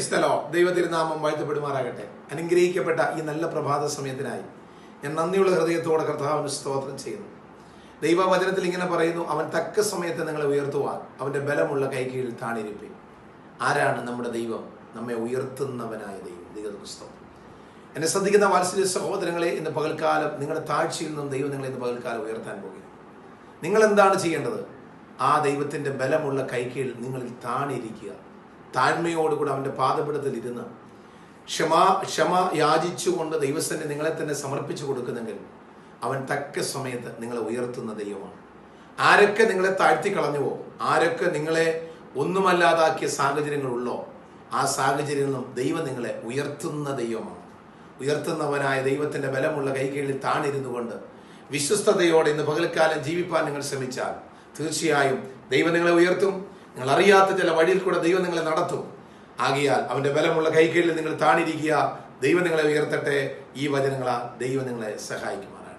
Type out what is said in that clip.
ക്രൈസ്തലോ ദൈവതിരുനാമം വാഴ്ത്തപ്പെടുമാറാകട്ടെ. അനുഗ്രഹിക്കപ്പെട്ട ഈ നല്ല പ്രഭാത സമയത്തിനായി ഞാൻ നന്ദിയുള്ള ഹൃദയത്തോടെ കർത്താവിന് സ്തോത്രം ചെയ്യുന്നു. ദൈവവചനത്തിൽ ഇങ്ങനെ പറയുന്നു അവൻ തക്ക സമയത്ത് നിങ്ങളെ ഉയർത്തുവാൻ അവന്റെ ബലമുള്ള കൈകീഴിൽ താണിരിപ്പി ആരാണ് നമ്മുടെ ദൈവം? നമ്മെ ഉയർത്തുന്നവനായ ദൈവം. ദൈവസ്തോത്രം സ്തോത്രം. എന്നെ ശ്രദ്ധിക്കുന്ന വാത്സല്യ സഹോദരങ്ങളെ ഇന്ന് പകൽക്കാലം നിങ്ങളുടെ താഴ്ചയിൽ നിന്നും ദൈവം നിങ്ങളെ ഇന്ന് പകൽക്കാലം ഉയർത്താൻ പോകുകയാണ് നിങ്ങൾ എന്താണ് ചെയ്യേണ്ടത്? ആ ദൈവത്തിന്റെ ബലമുള്ള കൈകീഴിൽ നിങ്ങളിൽ താണിരിക്കുക. താഴ്മയോടുകൂടി അവന്റെ പാദപിടത്തിൽ ഇരുന്ന് ക്ഷമാ ക്ഷമ യാചിച്ചുകൊണ്ട് ദൈവസ്ഥനെ നിങ്ങളെ തന്നെ സമർപ്പിച്ചു കൊടുക്കുന്നെങ്കിൽ അവൻ തക്ക സമയത്ത് നിങ്ങളെ ഉയർത്തുന്ന ദൈവമാണ്. ആരൊക്കെ നിങ്ങളെ താഴ്ത്തി കളഞ്ഞുവോ ആരൊക്കെ നിങ്ങളെ ഒന്നുമല്ലാതാക്കിയ സാഹചര്യങ്ങളുള്ളോ ആ സാഹചര്യങ്ങളും ദൈവം നിങ്ങളെ ഉയർത്തുന്ന ദൈവമാണ്. ഉയർത്തുന്നവനായ ദൈവത്തിന്റെ ബലമുള്ള കൈകീഴിൽ താണിരുന്നു കൊണ്ട് വിശ്വസ്തയോടെ ഇന്ന് പകൽക്കാലം ജീവിപ്പാൻ നിങ്ങൾ ശ്രമിച്ചാൽ തീർച്ചയായും ദൈവം നിങ്ങളെ ഉയർത്തും. നിങ്ങൾ അറിയാത്ത ചില വഴിയിൽ കൂടെ ദൈവം നിങ്ങളെ നടത്തും. ആകിയാൽ അവന്റെ ബലമുള്ള കൈകീഴിൽ നിങ്ങൾ താണിരിക്കുക. ദൈവം നിങ്ങളെ ഉയർത്തട്ടെ. ഈ വചനങ്ങളാ ദൈവം നിങ്ങളെ സഹായിക്കുമാറാണ്